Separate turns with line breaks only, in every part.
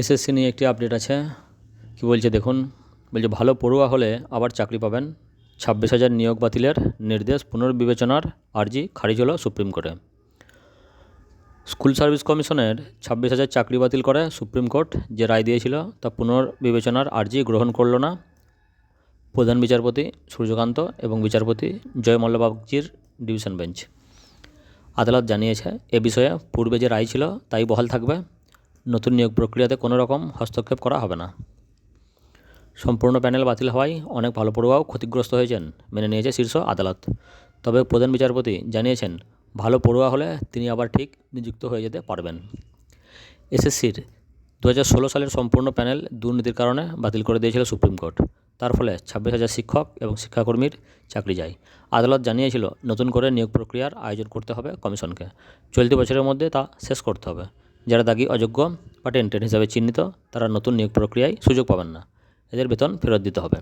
SSC নিয়ে একটি update আছে। কি বলছে দেখুন, বলছে ভালো পড়ুয়া হলে আবার চাকরি পাবেন। ছাব্বিশ হাজার নিয়োগ বাতিলের নির্দেশ পুনর্বিবেচনার আর্জি খারিজ হলো সুপ্রিম কোর্টে। স্কুল সার্ভিস কমিশনের ছাব্বিশ হাজার চাকরি বাতিল করে সুপ্রিম কোর্ট যে রায় দিয়েছিল তা পুনর্বিবেচনার আর্জি গ্রহণ করল না। প্রধান বিচারপতি সূর্যকান্ত এবং বিচারপতি জয় মল্লবাগজির ডিভিশন বেঞ্চ। আদালত জানিয়েছে, এ বিষয়ে পূর্বে যে রায় ছিল তাই বহাল থাকবে। নতুন নিয়োগ প্রক্রিয়াতে কোনো রকম হস্তক্ষেপ করা হবে না। সম্পূর্ণ প্যানেল বাতিল হওয়ায় অনেক ভালো পড়ুয়াও ক্ষতিগ্রস্ত হয়েছেন, মেনে নিয়েছে শীর্ষ আদালত। তবে প্রধান বিচারপতি জানিয়েছেন, ভালো পড়ুয়া হলে তিনি আবার ঠিক নিযুক্ত হয়ে যেতে পারবেন। এসএসসির দু হাজার ষোলো সালের সম্পূর্ণ প্যানেল দুর্নীতির কারণে বাতিল করে দিয়েছিল সুপ্রিম কোর্ট। তার ফলে ছাব্বিশ হাজার শিক্ষক এবং শিক্ষাকর্মীর চাকরি যায়। আদালত জানিয়েছিল, নতুন করে নিয়োগ প্রক্রিয়ার আয়োজন করতে হবে কমিশনকে। চলতি বছরের মধ্যে তা শেষ করতে হবে। যারা দাগি, অযোগ্য বা টেন্টেড হিসাবে চিহ্নিত, তারা নতুন নিয়োগ প্রক্রিয়ায় সুযোগ পাবেন না। এদের বেতন ফেরত দিতে হবে।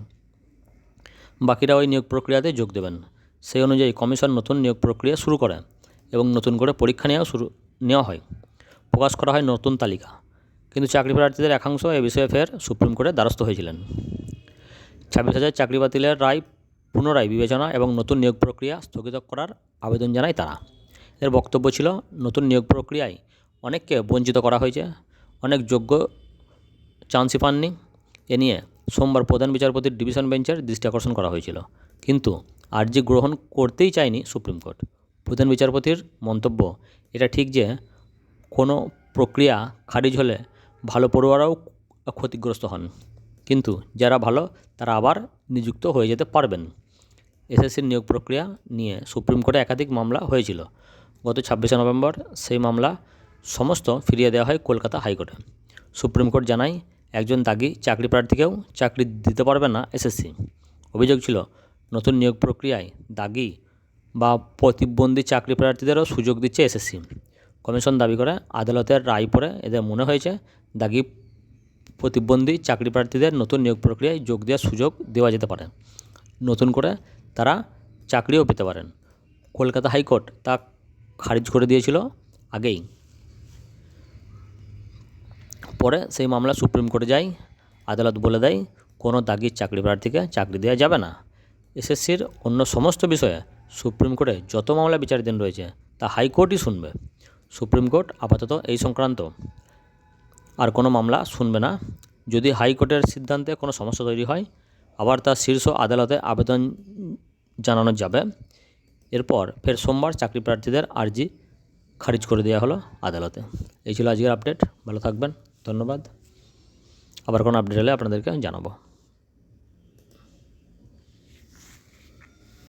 বাকিরা ওই নিয়োগ প্রক্রিয়াতে যোগ দেবেন। সেই অনুযায়ী কমিশন নতুন নিয়োগ প্রক্রিয়া শুরু করে এবং নতুন করে পরীক্ষা নেওয়া শুরু, নেওয়া হয়। প্রকাশ করা হয় নতুন তালিকা। কিন্তু চাকরি প্রার্থীদের একাংশ এ বিষয়ে ফের সুপ্রিম কোর্টের দ্বারস্থ হয়েছিলেন। ছাব্বিশ হাজার চাকরি বাতিলের রায় পুনরায় বিবেচনা এবং নতুন নিয়োগ প্রক্রিয়া স্থগিত করার আবেদন জানায় তারা। এর বক্তব্য ছিল, নতুন নিয়োগ প্রক্রিয়ায় অনেককে বঞ্চিত করা হয়েছে। অনেক যোগ্য চান্সই পাননি। এ নিয়ে সোমবার প্রধান বিচারপতির ডিভিশন বেঞ্চের দৃষ্টি আকর্ষণ করা হয়েছিল। কিন্তু আর্জি গ্রহণ করতেই চায়নি সুপ্রিম কোর্ট। প্রধান বিচারপতির মন্তব্য এটা ঠিক যে কোনো প্রক্রিয়া খারিজ হলে ভালো পড়ুয়ারাও ক্ষতিগ্রস্ত হন। কিন্তু যারা ভালো, তারা আবার নিযুক্ত হয়ে যেতে পারবেন। এসএসসির নিয়োগ প্রক্রিয়া নিয়ে সুপ্রিম কোর্টে একাধিক মামলা হয়েছিল। গত ছাব্বিশে নভেম্বর সেই মামলা সমস্ত ফিরিয়ে দেওয়া হয় কলকাতা হাইকোর্টে। সুপ্রিম কোর্ট জানায়, একজন দাগি চাকরি প্রার্থীকেও চাকরি দিতে পারবে না এসএসসি। অভিযোগ ছিল, নতুন নিয়োগ প্রক্রিয়ায় দাগি বা প্রতিবন্ধী চাকরি প্রার্থীদেরও সুযোগ দিচ্ছে এসএসসি। কমিশন দাবি করে, আদালতের রায় পরে এদের মনে হয়েছে, দাগি প্রতিবন্ধী চাকরি প্রার্থীদের নতুন নিয়োগ প্রক্রিয়ায় যোগ দেওয়ার সুযোগ দেওয়া যেতে পারে। নতুন করে তারা চাকরিও পেতে পারেন। কলকাতা হাইকোর্ট তা খারিজ করে দিয়েছিল আগেই। পরে সেই মামলা সুপ্রিম কোর্টে যায়, আদালত বলে দেয়, কোনো দাগির চাকরি প্রার্থীকে চাকরি দেওয়া যাবে না। এসএসসির অন্য সমস্ত বিষয়ে সুপ্রিম কোর্টে যত মামলা বিচারাধীন রয়েছে, তা হাইকোর্টই শুনবে। সুপ্রিম কোর্ট আপাতত এই সংক্রান্ত। আর কোনো মামলা শুনবে না। যদি হাইকোর্টের সিদ্ধান্তে কোনো সমস্যা তৈরি হয়, আবার তা শীর্ষ আদালতে আবেদন জানানো যাবে। এরপর ফের সোমবার চাকরি প্রার্থীদের আর্জি খারিজ করে দেওয়া হলো আদালতে। এই ছিল আজকের আপডেট। ভালো থাকবেন। ধন্যবাদ। আবার কোনো আপডেট হলে আপনাদেরকে আমি জানাব।